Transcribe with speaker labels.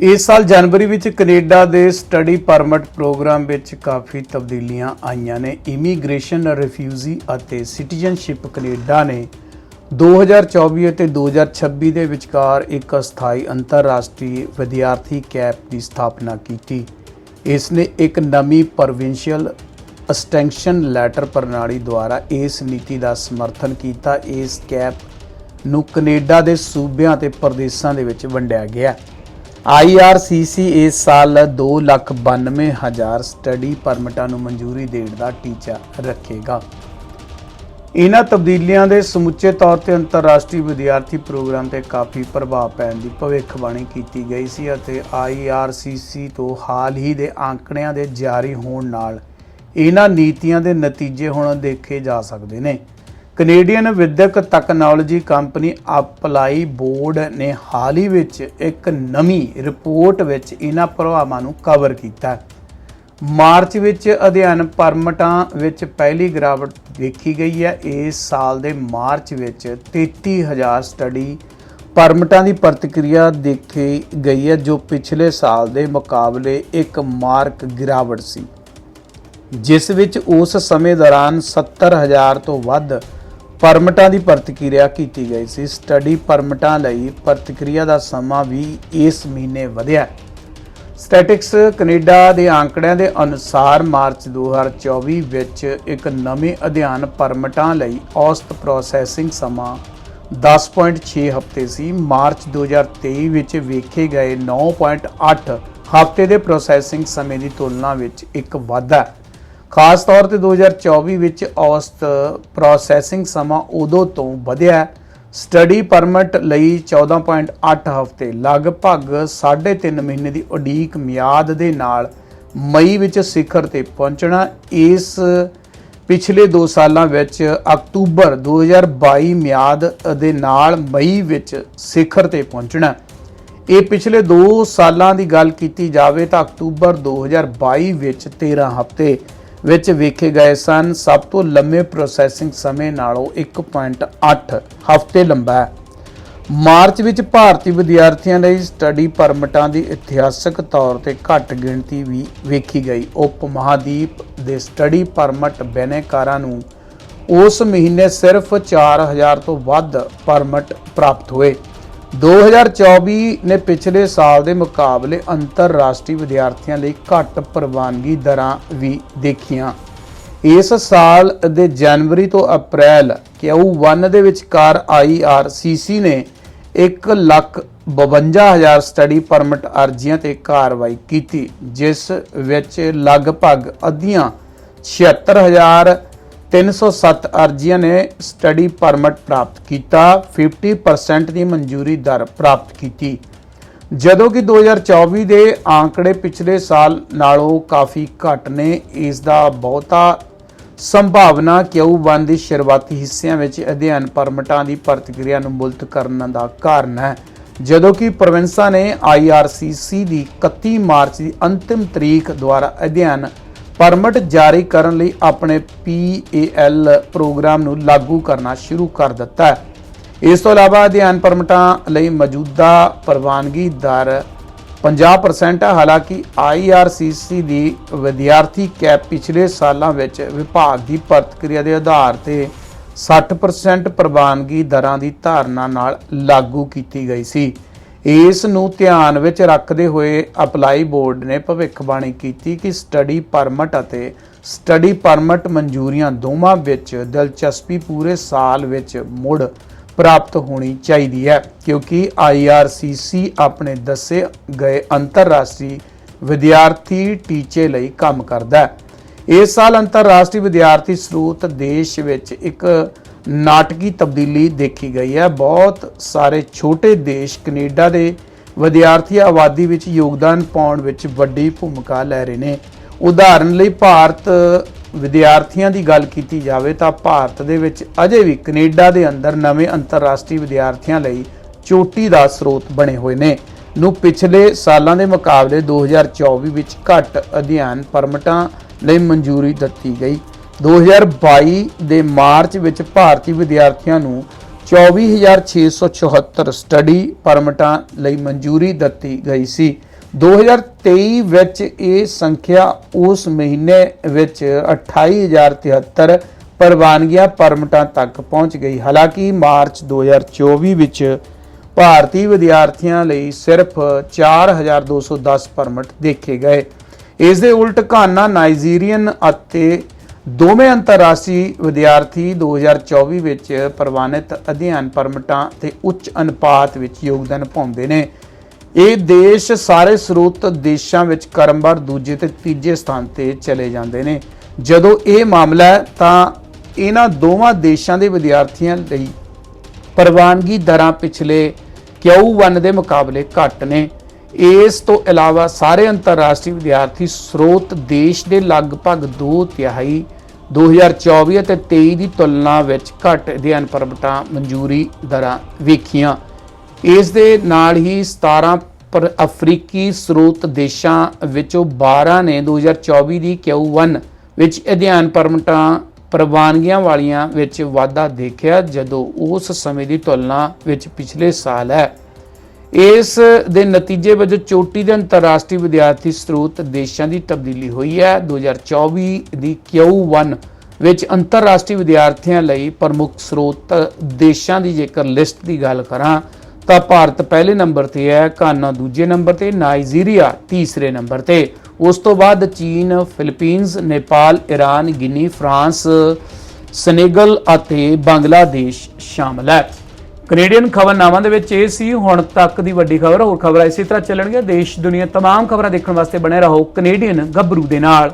Speaker 1: ਇਸ ਸਾਲ ਜਨਵਰੀ ਵਿੱਚ ਕੈਨੇਡਾ ਦੇ ਸਟੱਡੀ ਪਰਮਿਟ ਪ੍ਰੋਗਰਾਮ ਵਿੱਚ ਕਾਫੀ ਤਬਦੀਲੀਆਂ ਆਈਆਂ ਨੇ। ਇਮੀਗ੍ਰੇਸ਼ਨ ਰਿਫਿਊਜੀ ਅਤੇ ਸਿਟੀਜ਼ਨਸ਼ਿਪ ਕੈਨੇਡਾ ਨੇ 2024 ਅਤੇ 2026 ਦੇ ਵਿਚਕਾਰ ਇੱਕ ਅਸਥਾਈ ਅੰਤਰਰਾਸ਼ਟਰੀ ਵਿਦਿਆਰਥੀ ਕੈਪ ਦੀ ਸਥਾਪਨਾ ਕੀਤੀ। ਇਸ ਨੇ ਇੱਕ ਨਵੀਂ ਪ੍ਰੋਵਿੰਸ਼ੀਅਲ ਐਕਸਟੈਂਸ਼ਨ ਲੈਟਰ ਪ੍ਰਣਾਲੀ ਦੁਆਰਾ ਇਸ ਨੀਤੀ ਦਾ ਸਮਰਥਨ ਕੀਤਾ। ਇਸ ਕੈਪ ਨੂੰ ਕੈਨੇਡਾ ਦੇ ਸੂਬਿਆਂ ਅਤੇ ਪ੍ਰਦੇਸ਼ਾਂ ਦੇ ਵਿੱਚ ਵੰਡਿਆ ਗਿਆ। IRCC ਇਸ ਸਾਲ 292000 ਸਟੱਡੀ ਪਰਮਿਟਾਂ ਨੂੰ ਮਨਜ਼ੂਰੀ ਦੇਣ ਦਾ ਟੀਚਾ ਰੱਖੇਗਾ। ਇਹਨਾਂ ਤਬਦੀਲੀਆਂ ਦੇ ਸਮੁੱਚੇ ਤੌਰ ਤੇ ਅੰਤਰਰਾਸ਼ਟਰੀ ਵਿਦਿਆਰਥੀ ਪ੍ਰੋਗਰਾਮ ਤੇ ਕਾਫੀ ਪ੍ਰਭਾਵ ਪੈਣ ਦੀ ਭਵਿੱਖਬਾਣੀ ਕੀਤੀ ਗਈ ਸੀ ਅਤੇ IRCC ਤੋਂ ਹਾਲ ਹੀ ਦੇ ਆંકੜਿਆਂ ਦੇ ਜਾਰੀ ਹੋਣ ਨਾਲ ਇਹਨਾਂ ਨੀਤੀਆਂ ਦੇ ਨਤੀਜੇ ਹੁਣ ਦੇਖੇ ਜਾ ਸਕਦੇ ਨੇ। ਕੈਨੇਡੀਅਨ ਵਿਦਿਅਕ ਤਕਨਾਲੋਜੀ ਕੰਪਨੀ ਅਪਲਾਈ ਬੋਰਡ ਨੇ ਹਾਲ ਹੀ ਵਿੱਚ ਇੱਕ ਨਵੀਂ ਰਿਪੋਰਟ ਵਿੱਚ ਇਹਨਾਂ ਪ੍ਰਭਾਵਾਂ ਨੂੰ ਕਵਰ ਕੀਤਾ। ਮਾਰਚ ਵਿੱਚ ਅਧਿਐਨ ਪਰਮਟਾਂ ਵਿੱਚ ਪਹਿਲੀ ਗਿਰਾਵਟ ਦੇਖੀ ਗਈ ਹੈ। ਇਸ ਸਾਲ ਦੇ ਮਾਰਚ ਵਿੱਚ 33000 ਸਟੱਡੀ ਪਰਮਟਾਂ ਦੀ ਪ੍ਰਤੀਕਿਰਿਆ ਦੇਖੀ ਗਈ ਹੈ, ਜੋ ਪਿਛਲੇ ਸਾਲ ਦੇ ਮੁਕਾਬਲੇ ਇੱਕ ਮਾਰਕ ਗਿਰਾਵਟ ਸੀ, ਜਿਸ ਵਿੱਚ ਉਸ ਸਮੇਂ ਦੌਰਾਨ 70000 ਤੋਂ ਵੱਧ ਪਰਮਿਟਾਂ ਦੀ ਪ੍ਰਤੀਕਿਰਿਆ ਕੀਤੀ ਗਈ ਸੀ। ਸਟੱਡੀ ਪਰਮਿਟਾਂ ਲਈ ਪ੍ਰਤੀਕਿਰਿਆ ਦਾ ਸਮਾਂ ਵੀ ਇਸ ਮਹੀਨੇ ਵਧਿਆ। ਸਟੈਟਿਕਸ ਕੈਨੇਡਾ ਦੇ ਆંકੜਿਆਂ ਦੇ ਅਨੁਸਾਰ ਮਾਰਚ 2024 ਵਿੱਚ ਇੱਕ ਨਵੇਂ ਅਧਿਐਨ ਪਰਮਿਟਾਂ ਲਈ ਔਸਤ ਪ੍ਰੋਸੈਸਿੰਗ ਸਮਾਂ 10.6 ਹਫ਼ਤੇ ਸੀ। ਮਾਰਚ 2023 ਵਿੱਚ ਵੇਖੇ ਗਏ 9.8 ਹਫ਼ਤੇ ਦੇ ਪ੍ਰੋਸੈਸਿੰਗ ਸਮੇਂ ਦੀ ਤੁਲਨਾ ਵਿੱਚ ਇੱਕ ਵਾਧਾ ਹੈ। ਖਾਸ ਤੌਰ ਤੇ 2024 ਵਿੱਚ ਔਸਤ ਪ੍ਰੋਸੈਸਿੰਗ ਸਮਾਂ ਉਦੋਂ ਤੋਂ ਵਧਿਆ। ਸਟੱਡੀ ਪਰਮਿਟ ਲਈ 14.8 ਹਫ਼ਤੇ, ਲਗਭਗ 3.5 ਮਹੀਨੇ ਦੀ ਉਡੀਕ ਮਿਆਦ ਦੇ ਨਾਲ ਮਈ ਵਿੱਚ ਸਿਖਰ ਤੇ ਪਹੁੰਚਣਾ। ਇਸ ਪਿਛਲੇ 2 ਸਾਲਾਂ ਵਿੱਚ ਅਕਤੂਬਰ 2022 ਮਿਆਦ ਦੇ ਨਾਲ ਮਈ ਵਿੱਚ ਸਿਖਰ ਤੇ ਪਹੁੰਚਣਾ। ਇਹ ਪਿਛਲੇ 2 ਸਾਲਾਂ ਦੀ ਗੱਲ ਕੀਤੀ ਜਾਵੇ ਤਾਂ ਅਕਤੂਬਰ 2022 ਵਿੱਚ 13 ਹਫ਼ਤੇ ਵਿੱਚ ਵੇਖੇ ਗਏ ਸਨ, ਸਭ ਤੋਂ ਲੰਮੇ ਪ੍ਰੋਸੈਸਿੰਗ ਸਮੇਂ ਨਾਲੋਂ 1.8 ਹਫ਼ਤੇ ਲੰਬਾ ਹੈ। ਮਾਰਚ ਵਿੱਚ ਭਾਰਤੀ ਵਿਦਿਆਰਥੀਆਂ ਲਈ ਸਟੱਡੀ ਪਰਮਿਟਾਂ ਦੀ ਇਤਿਹਾਸਕ ਤੌਰ ਤੇ ਘੱਟ ਗਿਣਤੀ ਵੀ ਵੇਖੀ ਗਈ। ਉਪ ਮਹਾਦੀਪ ਦੇ ਸਟੱਡੀ ਪਰਮਿਟ ਬੈਨੇਕਾਰਾਂ ਨੂੰ ਉਸ ਮਹੀਨੇ ਸਿਰਫ 4000 ਤੋਂ ਵੱਧ ਪਰਮਿਟ ਪ੍ਰਾਪਤ ਹੋਏ। 2024 ਨੇ ਪਿਛਲੇ ਸਾਲ ਦੇ ਮੁਕਾਬਲੇ ਅੰਤਰਰਾਸ਼ਟਰੀ ਵਿਦਿਆਰਥੀਆਂ ਲਈ ਘੱਟ ਪ੍ਰਵਾਨਗੀ ਦਰਾਂ ਵੀ ਦੇਖੀਆਂ। ਇਸ ਸਾਲ ਦੇ ਜਨਵਰੀ ਤੋਂ ਅਪ੍ਰੈਲ Q1 ਦੇ ਵਿਚਕਾਰ IRCC ਨੇ 1 ਲੱਖ 52000 ਸਟੱਡੀ ਪਰਮਿਟ ਅਰਜ਼ੀਆਂ ਤੇ ਕਾਰਵਾਈ ਕੀਤੀ, ਜਿਸ ਵਿੱਚ ਲਗਭਗ ਅੱਧੀਆਂ 76000 307 ਅਰਜ਼ੀਆਂ ਨੇ ਸਟੱਡੀ ਪਰਮਿਟ ਪ੍ਰਾਪਤ ਕੀਤਾ 50% ਦੀ ਮਨਜ਼ੂਰੀ ਦਰ ਪ੍ਰਾਪਤ ਕੀਤੀ। ਜਦੋਂ ਕਿ 2024 ਦੇ ਆંકੜੇ ਪਿਛਲੇ ਸਾਲ ਨਾਲੋਂ ਕਾਫੀ ਘੱਟ ਨੇ, ਇਸ ਦਾ ਬਹੁਤਾ ਸੰਭਾਵਨਾ Q1 ਦੀ ਸ਼ੁਰੂਆਤੀ ਹਿੱਸਿਆਂ ਵਿੱਚ ਅਧਿਐਨ ਪਰਮਿਟਾਂ ਦੀ ਪ੍ਰਤੀਕਿਰਿਆ ਨੂੰ ਮੁਲਤ ਕਰਨ ਦਾ ਕਾਰਨ ਹੈ। ਜਦੋਂ ਕਿ ਪ੍ਰੋਵਿੰਸਾਂ ਨੇ IRCC ਦੀ 31 ਮਾਰਚ ਦੀ ਅੰਤਿਮ ਤਰੀਕ ਦੁਆਰਾ ਅਧਿਐਨ ਪਰਮਿਟ ਜਾਰੀ ਕਰਨ ਲਈ ਆਪਣੇ PAL ਪ੍ਰੋਗਰਾਮ ਨੂੰ ਲਾਗੂ ਕਰਨਾ ਸ਼ੁਰੂ ਕਰ ਦਿੱਤਾ ਹੈ। ਇਸ ਤੋਂ ਇਲਾਵਾ ਅਧਿਐਨ ਪਰਮਿਟਾਂ ਲਈ ਮੌਜੂਦਾ ਪ੍ਰਵਾਨਗੀ ਦਰ 50% ਹੈ। ਹਾਲਾਂਕਿ IRCC ਦੀ ਵਿਦਿਆਰਥੀ ਕੈਪ ਪਿਛਲੇ ਸਾਲਾਂ ਵਿੱਚ ਵਿਭਾਗ ਦੀ ਪ੍ਰਤੀਕਿਰਿਆ ਦੇ ਆਧਾਰ ਤੇ 60% ਪ੍ਰਵਾਨਗੀ ਦਰਾਂ ਦੀ ਧਾਰਨਾ ਨਾਲ ਲਾਗੂ ਕੀਤੀ ਗਈ ਸੀ। ਇਸ ਨੂੰ ਧਿਆਨ ਵਿੱਚ ਰੱਖਦੇ ਹੋਏ ਅਪਲਾਈ ਬੋਰਡ ਨੇ ਭਵਿੱਖਬਾਣੀ ਕੀਤੀ ਕਿ ਸਟੱਡੀ ਪਰਮਿਟ ਅਤੇ ਸਟੱਡੀ ਪਰਮਿਟ ਮਨਜ਼ੂਰੀਆਂ ਦੋਵਾਂ ਵਿੱਚ ਦਿਲਚਸਪੀ ਪੂਰੇ ਸਾਲ ਵਿੱਚ ਮੁੜ ਪ੍ਰਾਪਤ ਹੋਣੀ ਚਾਹੀਦੀ ਹੈ, ਕਿਉਂਕਿ IRCC ਆਪਣੇ ਦੱਸੇ ਗਏ ਅੰਤਰਰਾਸ਼ਟਰੀ ਵਿਦਿਆਰਥੀ ਟੀਚੇ ਲਈ ਕੰਮ ਕਰਦਾ ਹੈ। ਇਸ ਸਾਲ ਅੰਤਰਰਾਸ਼ਟਰੀ ਵਿਦਿਆਰਥੀ ਸਰੂਤ ਦੇਸ਼ ਵਿੱਚ ਇੱਕ ਨਾਟਕੀ ਤਬਦੀਲੀ ਦੇਖੀ ਗਈ ਹੈ। ਬਹੁਤ ਸਾਰੇ ਛੋਟੇ ਦੇਸ਼ ਕੈਨੇਡਾ ਦੇ ਵਿਦਿਆਰਥੀ ਆਬਾਦੀ ਵਿੱਚ ਯੋਗਦਾਨ ਪਾਉਣ ਵਿੱਚ ਵੱਡੀ ਭੂਮਿਕਾ ਲੈ ਰਹੇ ਨੇ। ਉਦਾਹਰਨ ਲਈ, ਭਾਰਤ ਵਿਦਿਆਰਥੀਆਂ ਦੀ ਗੱਲ ਕੀਤੀ ਜਾਵੇ ਤਾਂ ਭਾਰਤ ਦੇ ਵਿੱਚ ਅਜੇ ਵੀ ਕੈਨੇਡਾ ਦੇ ਅੰਦਰ ਨਵੇਂ ਅੰਤਰਰਾਸ਼ਟਰੀ ਵਿਦਿਆਰਥੀਆਂ ਲਈ ਚੋਟੀ ਦਾ ਸਰੋਤ ਬਣੇ ਹੋਏ ਨੇ। ਨੂੰ ਪਿਛਲੇ ਸਾਲਾਂ ਦੇ ਮੁਕਾਬਲੇ 2024 ਵਿੱਚ ਘੱਟ ਅਧਿਐਨ ਪਰਮਿਟਾਂ ਲਈ ਮਨਜ਼ੂਰੀ ਦਿੱਤੀ ਗਈ। 2022 ਦੇ ਮਾਰਚ ਵਿੱਚ ਭਾਰਤੀ ਵਿਦਿਆਰਥੀਆਂ ਨੂੰ 24674 ਸਟੱਡੀ ਪਰਮਿਟਾਂ ਲਈ ਮਨਜ਼ੂਰੀ ਦਿੱਤੀ ਗਈ ਸੀ। 2023 ਵਿੱਚ ਇਹ ਸੰਖਿਆ ਉਸ ਮਹੀਨੇ ਵਿੱਚ 28073 ਪ੍ਰਵਾਨਗੀਆਂ ਪਰਮਿਟਾਂ ਤੱਕ ਪਹੁੰਚ ਗਈ। ਹਾਲਾਂਕਿ ਮਾਰਚ 2024 ਵਿੱਚ ਭਾਰਤੀ ਵਿਦਿਆਰਥੀਆਂ ਲਈ ਸਿਰਫ 4210 ਪਰਮਿਟ ਦੇਖੇ ਗਏ। ਇਸ ਦੇ ਉਲਟ ਘਾਨਾ ਨਾਈਜੀਰੀਅਨ ਅਤੇ ਦੋਵੇਂ ਅੰਤਰਰਾਸ਼ਟਰੀ ਵਿਦਿਆਰਥੀ 2024 ਵਿੱਚ ਪ੍ਰਵਾਨਿਤ ਅਧਿਐਨ ਪਰਮਿਟਾਂ ਤੇ ਉੱਚ ਅਨੁਪਾਤ ਵਿੱਚ ਯੋਗਦਾਨ ਪਾਉਂਦੇ ਨੇ। ਇਹ ਦੇਸ਼ ਸਾਰੇ ਸਰੋਤ ਦੇਸ਼ਾਂ ਵਿੱਚ ਕਰਮਵਾਰ ਦੂਜੇ ਤੇ ਤੀਜੇ ਸਥਾਨ ਤੇ ਚਲੇ ਜਾਂਦੇ ਨੇ। ਜਦੋਂ ਇਹ ਮਾਮਲਾ ਤਾਂ ਇਹਨਾਂ ਦੋਵਾਂ ਦੇਸ਼ਾਂ ਦੇ ਵਿਦਿਆਰਥੀਆਂ ਲਈ ਪ੍ਰਵਾਨਗੀ ਦਰਾਂ ਪਿਛਲੇ Q1 ਦੇ ਮੁਕਾਬਲੇ ਘੱਟ ਨੇ। ਇਸ ਤੋਂ ਇਲਾਵਾ ਸਾਰੇ ਅੰਤਰਰਾਸ਼ਟਰੀ ਵਿਦਿਆਰਥੀ ਸਰੋਤ ਦੇਸ਼ ਦੇ ਲਗਭਗ 2 ਤਿਹਾਈ 2024 ਅਤੇ 23 ਦੀ ਤੁਲਨਾ ਵਿੱਚ ਘੱਟ ਅਧਿਐਨ ਪਰਮਿਟਾਂ ਮਨਜ਼ੂਰੀ ਦਰਾਂ ਵੇਖੀਆਂ। ਇਸ ਦੇ ਨਾਲ ਹੀ 17 ਪਰ ਅਫਰੀਕੀ ਸਰੋਤ ਦੇਸ਼ਾਂ ਵਿੱਚੋਂ 12 ਨੇ 2024 ਦੀ Q1 ਵਿੱਚ ਅਧਿਐਨ ਪਰਮਿਟਾਂ ਪ੍ਰਵਾਨਗੀਆਂ ਵਾਲੀਆਂ ਵਿੱਚ ਵਾਧਾ ਦੇਖਿਆ, ਜਦੋਂ ਉਸ ਸਮੇਂ ਦੀ ਤੁਲਨਾ ਵਿੱਚ ਪਿਛਲੇ ਸਾਲ ਹੈ। ਇਸ ਦੇ ਨਤੀਜੇ ਵਜੋਂ ਚੋਟੀ ਦੇ ਅੰਤਰਰਾਸ਼ਟਰੀ ਵਿਦਿਆਰਥੀ ਸਰੋਤ ਦੇਸ਼ਾਂ ਦੀ ਤਬਦੀਲੀ ਹੋਈ ਹੈ। 2024 ਦੀ Q1 ਵਿੱਚ ਅੰਤਰਰਾਸ਼ਟਰੀ ਵਿਦਿਆਰਥੀਆਂ ਲਈ ਪ੍ਰਮੁੱਖ ਸਰੋਤ ਦੇਸ਼ਾਂ ਦੀ ਜੇਕਰ ਲਿਸਟ ਦੀ ਗੱਲ ਕਰਾਂ, ਤਾਂ ਭਾਰਤ ਪਹਿਲੇ ਨੰਬਰ ਤੇ ਹੈ ਘਾਨਾ ਦੂਜੇ ਨੰਬਰ ਤੇ, ਨਾਈਜੀਰੀਆ ਤੀਸਰੇ ਨੰਬਰ ਤੇ। ਉਸ ਤੋਂ ਬਾਅਦ ਚੀਨ Philippines Nepal Iran Guinea, France, Senegal ਅਤੇ ਬੰਗਲਾਦੇਸ਼ ਸ਼ਾਮਲ ਹੈ। ਕੈਨੇਡੀਅਨ ਖਬਰਨਾਮਾ ਦੇ ਵਿੱਚ ਇਹ ਸੀ, ਹੁਣ ਤੱਕ ਦੀ ਵੱਡੀ ਖਬਰ, ਹੋਰ ਖਬਰਾਂ ਇਸੇ ਤਰ੍ਹਾਂ ਚੱਲਣਗੀਆਂ। ਦੇਸ਼, ਦੁਨੀਆ, ਤਮਾਮ ਖਬਰਾਂ ਦੇਖਣ ਵਾਸਤੇ ਬਣੇ ਰਹੋ ਕੈਨੇਡੀਅਨ ਗੱਭਰੂ ਦੇ ਨਾਲ।